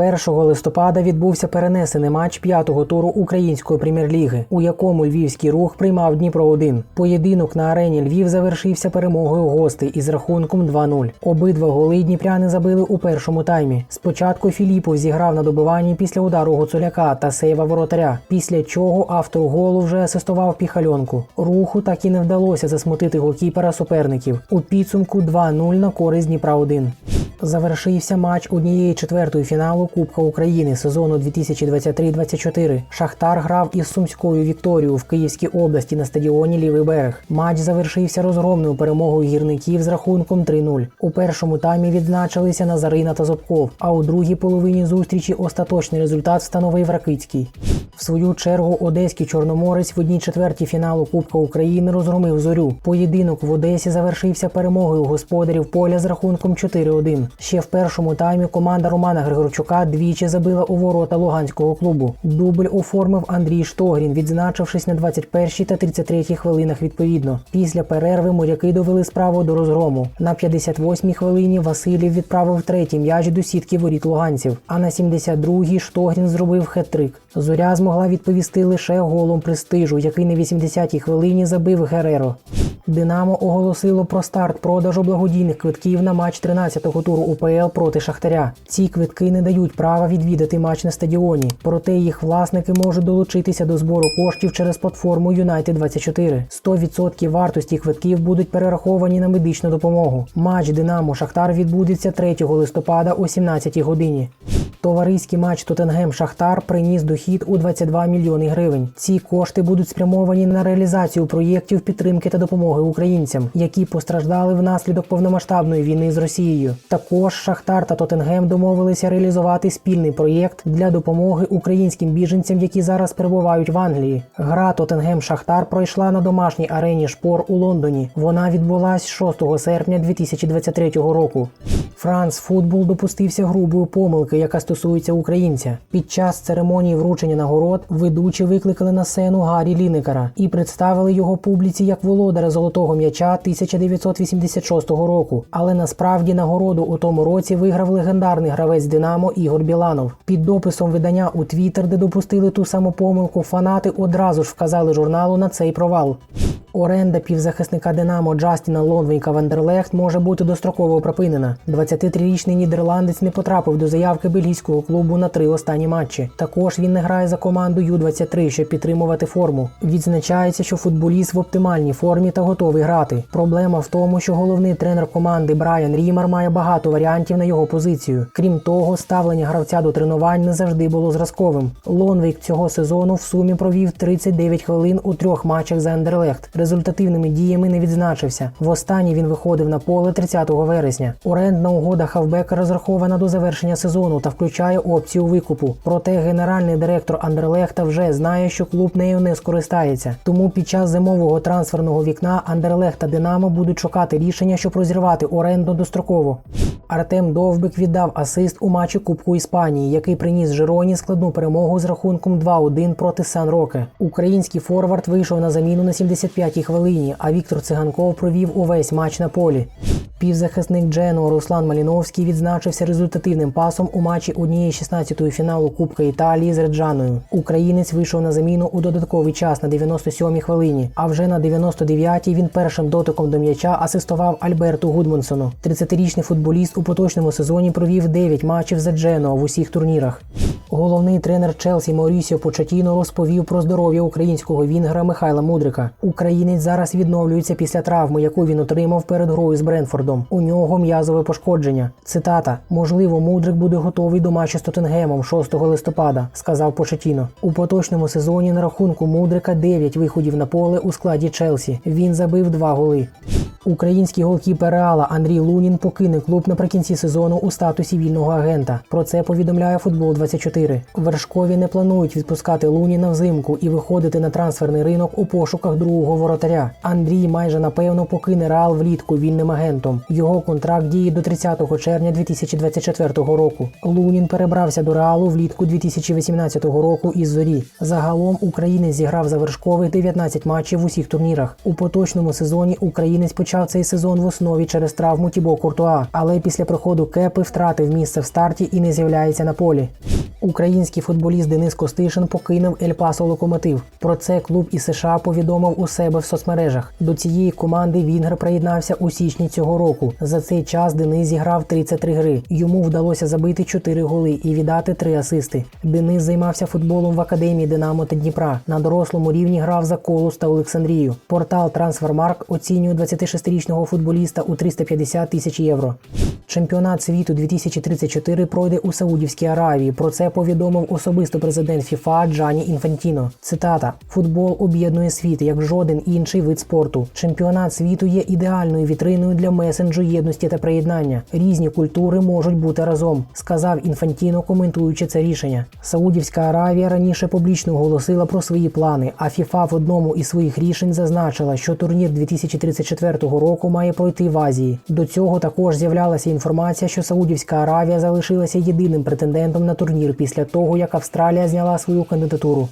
1 листопада відбувся перенесений матч п'ятого туру української прем'єр-ліги, у якому львівський рух приймав Дніпро 1 Поєдинок на арені Львів завершився перемогою гостей із рахунком 2-0. Обидва голи дніпряни забили у першому таймі. Спочатку Філіпов зіграв на добиванні після удару Гуцуляка та сейва воротаря, після чого автор голу вже асистував піхальонку. Руху так і не вдалося засмутити голкіпера суперників. У підсумку 2-0 на користь Дніпра 1 Завершився матч однієї четвертої фіналу Кубка України сезону 2023-24. Шахтар грав із сумською Вікторією в Київській області на стадіоні Лівий берег. Матч завершився розгромною перемогою гірників з рахунком 3-0. У першому таймі відзначилися Назарина та Зобков, а у другій половині зустрічі остаточний результат встановив Ракицький. В свою чергу одеський чорноморець в одній четвертій фіналу Кубка України розгромив зорю. Поєдинок в Одесі завершився перемогою господарів поля з рахунком 4-1. Ще в першому таймі команда Романа Григорчука двічі забила у ворота луганського клубу. Дубль оформив Андрій Штогрін, відзначившись на 21 та 33 хвилинах відповідно. Після перерви моряки довели справу до розгрому. На 58-й хвилині Василів відправив третій м'яч до сітки воріт луганців. А на 72-й Штогрін зробив хет-трик. Зоря змогла відповісти лише голом престижу, який на 80-й хвилині забив Гереро. Динамо оголосило про старт продажу благодійних квитків на матч 13-го туру УПЛ проти Шахтаря. Ці квитки не дають права відвідати матч на стадіоні, проте їх власники можуть долучитися до збору коштів через платформу United 24 100% вартості квитків будуть перераховані на медичну допомогу. Матч Динамо Шахтар відбудеться 3 листопада о 17 годині. Товариський матч Тоттенгем Шахтар приніс дохід у 22 мільйони гривень. Ці кошти будуть спрямовані на реалізацію проєктів підтримки та допомоги українцям, які постраждали внаслідок повномасштабної війни з Росією. Також Шахтар та Тоттенгем домовилися реалізувати спільний проєкт для допомоги українським біженцям, які зараз перебувають в Англії. Гра Тоттенгем Шахтар пройшла на домашній арені Шпор у Лондоні. Вона відбулась 6 серпня 2023 року. Франц Футбол допустився грубої помилки, яка стосується українця. Під час церемонії вручення нагород ведучі викликали на сцену Гаррі Лінекера і представили його публіці як володаря золотого м'яча 1986 року. Але насправді нагороду у тому році виграв легендарний гравець Динамо Ігор Біланов. Під дописом видання у Твіттер, де допустили ту саму помилку, фанати одразу ж вказали журналу на цей провал. Оренда півзахисника Динамо Джастіна Лонвейка Вандерлехт може бути достроково припинена. 23-річний нідерландець не потрапив до заявки бельгійського клубу на три останні матчі. Також він не грає за команду Ю-23, щоб підтримувати форму. Відзначається, що футболіст в оптимальній формі та готовий грати. Проблема в тому, що головний тренер команди Брайан Рімер має багато варіантів на його позицію. Крім того, ставлення гравця до тренувань не завжди було зразковим. Лонвейк цього сезону в сумі провів 39 хвилин у трьох матчах за Андерлехт результативними діями не відзначився. Востаннє він виходив на поле 30 вересня. Орендна угода хавбека розрахована до завершення сезону та включає опцію викупу. Проте генеральний директор Андерлехта вже знає, що клуб нею не скористається. Тому під час зимового трансферного вікна Андерлехт та Динамо будуть шукати рішення, щоб розірвати оренду достроково. Артем Довбик віддав асист у матчі Кубку Іспанії, який приніс Жироні складну перемогу з рахунком 2-1 проти Сан Роке. Український форвард вийшов на заміну на 75-й хвилині, а Віктор Циганков провів увесь матч на полі. Півзахисник Джено Руслан Маліновський відзначився результативним пасом у матчі однієї 16-ї фіналу Кубка Італії з Реджаною. Українець вийшов на заміну у додатковий час на 97-й хвилині. А вже на 99-й він першим дотиком до м'яча асистував Альберту Гудмунсону. 30-річний футболіст у поточному сезоні провів 9 матчів за Джено в усіх турнірах. Головний тренер Челсі Маурісіо Початіно розповів про здоров'я українського вінгера Михайла Мудрика. Українець зараз відновлюється після травми, яку він отримав перед грою з Бренфордом. У нього м'язове пошкодження. Цитата: можливо, Мудрик буде готовий до матчу з Тоттенгемом 6 листопада, сказав Початіно. У поточному сезоні на рахунку Мудрика 9 виходів на поле у складі Челсі. Він забив 2 голи. Український голкіпер Реала Андрій Лунін покине клуб наприкінці сезону у статусі вільного агента. Про це повідомляє футбол 24 2024. Вершкові не планують відпускати Луніна взимку і виходити на трансферний ринок у пошуках другого воротаря. Андрій майже напевно покине Реал влітку вільним агентом. Його контракт діє до 30 червня 2024 року. Лунін перебрався до Реалу влітку 2018 року із зорі. Загалом українець зіграв за вершкових 19 матчів в усіх турнірах. У поточному сезоні українець почав цей сезон в основі через травму Тібо Куртуа, але після проходу кепи втратив місце в старті і не з'являється на полі. Український футболіст Денис Костишин покинув Ель Пасо Локомотив. Про це клуб із США повідомив у себе в соцмережах. До цієї команди Вінгер приєднався у січні цього року. За цей час Денис зіграв 33 гри. Йому вдалося забити 4 голи і віддати 3 асисти. Денис займався футболом в академії Динамо та Дніпра. На дорослому рівні грав за Колус та Олександрію. Портал Трансфермарк оцінює 26-річного футболіста у 350 тисяч євро. Чемпіонат світу 2034 пройде у Саудівській Аравії. Про це повідомив особисто президент ФІФА Джані Інфантіно. Цитата: Футбол об'єднує світ як жоден інший вид спорту. Чемпіонат світу є ідеальною вітриною для месенджу єдності та приєднання. Різні культури можуть бути разом, сказав Інфантіно, коментуючи це рішення. Саудівська Аравія раніше публічно оголосила про свої плани, а ФІФА в одному із своїх рішень зазначила, що турнір 2034 року має пройти в Азії. До цього також з'являлася інформація, що Саудівська Аравія залишилася єдиним претендентом на турнір після того, як Австралія зняла свою кандидатуру.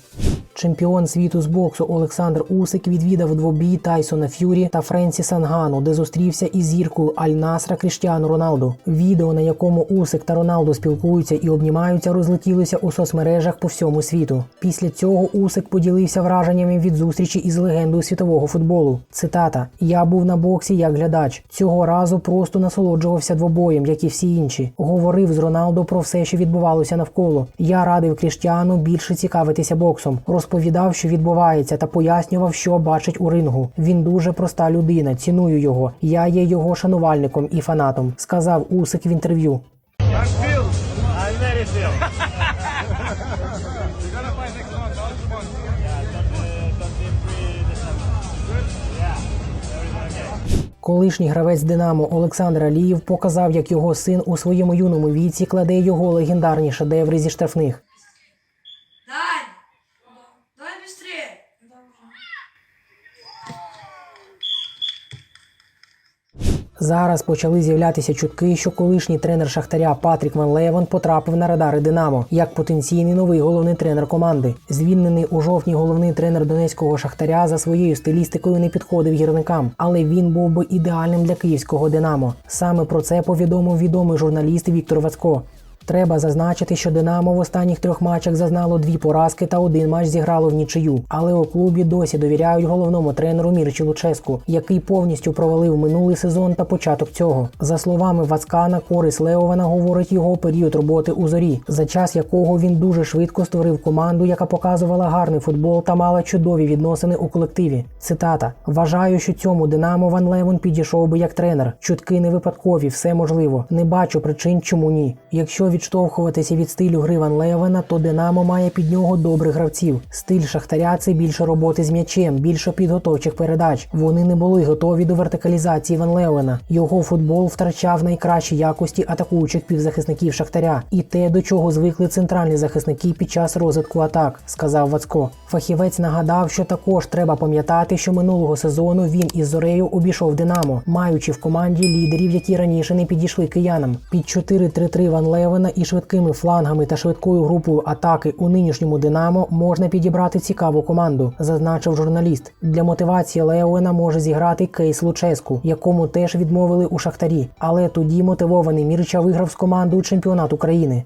Чемпіон світу з боксу Олександр Усик відвідав двобій Тайсона Ф'юрі та Френсіса Нгану, де зустрівся із зіркою Аль-Насра Кріштіану Роналду. Відео, на якому Усик та Роналду спілкуються і обнімаються, розлетілося у соцмережах по всьому світу. Після цього Усик поділився враженнями від зустрічі із легендою світового футболу. Цитата: Я був на боксі як глядач. Цього разу просто насолоджувався двобоєм, як і всі інші. Говорив з Роналдо про все, що відбувалося навколо. Я радив Кріштіану більше цікавитися боксом. Розповідав, що відбувається, та пояснював, що бачить у рингу. Він дуже проста людина. Ціную його. Я є його шанувальником і фанатом. Сказав Усик в інтерв'ю. Як філ? I very feel. You're gonna fight next month, how much money? Yeah, 23 December. Yeah, everything okay. Колишній гравець Динамо Олександр Алієв показав, як його син у своєму юному віці кладе його легендарні шедеври зі штрафних. Зараз почали з'являтися чутки, що колишній тренер Шахтаря Патрік Ван потрапив на радари Динамо як потенційний новий головний тренер команди. Звільнений у жовтні головний тренер донецького Шахтаря за своєю стилістикою не підходив гірникам, але він був би ідеальним для київського Динамо. Саме про це повідомив відомий журналіст Віктор Вацько. Треба зазначити, що Динамо в останніх трьох матчах зазнало дві поразки та один матч зіграло в нічию. Але у клубі досі довіряють головному тренеру Мірчі Луческу, який повністю провалив минулий сезон та початок цього. За словами Вацка, на користь Леована говорить його період роботи у зорі, за час якого він дуже швидко створив команду, яка показувала гарний футбол та мала чудові відносини у колективі. Цитата: Вважаю, що цьому Динамо Ван Левен підійшов би як тренер. Чутки не випадкові, все можливо. Не бачу причин, чому ні. Якщо відштовхуватися від стилю гри Ван Левена, то Динамо має під нього добрих гравців. Стиль Шахтаря це більше роботи з м'ячем, більше підготовчих передач. Вони не були готові до вертикалізації Ван Левена. Його футбол втрачав найкращі якості атакуючих півзахисників Шахтаря і те, до чого звикли центральні захисники під час розвитку атак, сказав Вацко. Фахівець нагадав, що також треба пам'ятати, що минулого сезону він із Зорею обійшов Динамо, маючи в команді лідерів, які раніше не підійшли киянам. Під 4-3-3 Ван Левена і швидкими флангами та швидкою групою атаки у нинішньому Динамо можна підібрати цікаву команду, зазначив журналіст. Для мотивації Леона може зіграти Кейс Луческу, якому теж відмовили у Шахтарі. Але тоді мотивований Мірча виграв з командою чемпіонат України.